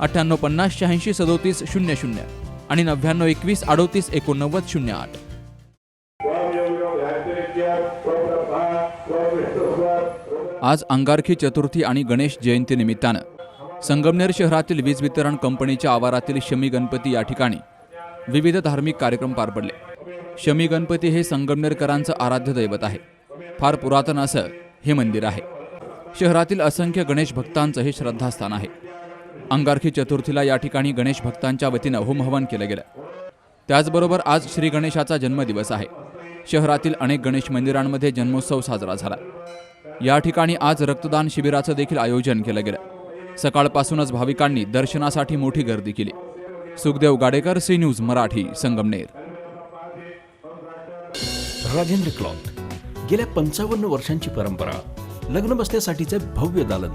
अठ्ठ्याण्णव पन्नास शहाऐंशी सदोतीस शून्य शून्य आणि नव्याण्णव एकवीस अडोतीस एकोणनव्वद शून्य आठ. आज अंगारखी चतुर्थी आणि गणेश जयंती निमित्तानं संगमनेर शहरातील वीज वितरण कंपनीच्या आवारातील शमी गणपती या ठिकाणी विविध धार्मिक कार्यक्रम पार पडले. शमी गणपती हे संगमनेरकरांचं आराध्य दैवत आहे. फार पुरातन असं हे मंदिर आहे. शहरातील असंख्य गणेश भक्तांचं हे श्रद्धास्थान आहे. अंगारखी चतुर्थीला या ठिकाणी गणेश भक्तांच्या वतीनं होमहवन केलं गेलं. त्याचबरोबर आज श्री गणेशाचा जन्मदिवस आहे. शहरातील अनेक गणेश मंदिरांमध्ये जन्मोत्सव साजरा झाला. या ठिकाणी आज रक्तदान शिबिराचं देखील आयोजन केलं गेलं. सकाळपासूनच भाविकांनी दर्शनासाठी मोठी गर्दी केली. Sukhdev Gadekar C news Marathi Sangamner. Rajendra cloth. गेल्या पंचावन्न वर्षांची परंपरा लग्न बसण्यासाठीचे भव्य दालन.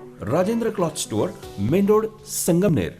Rajendra cloth store main road Sangamner.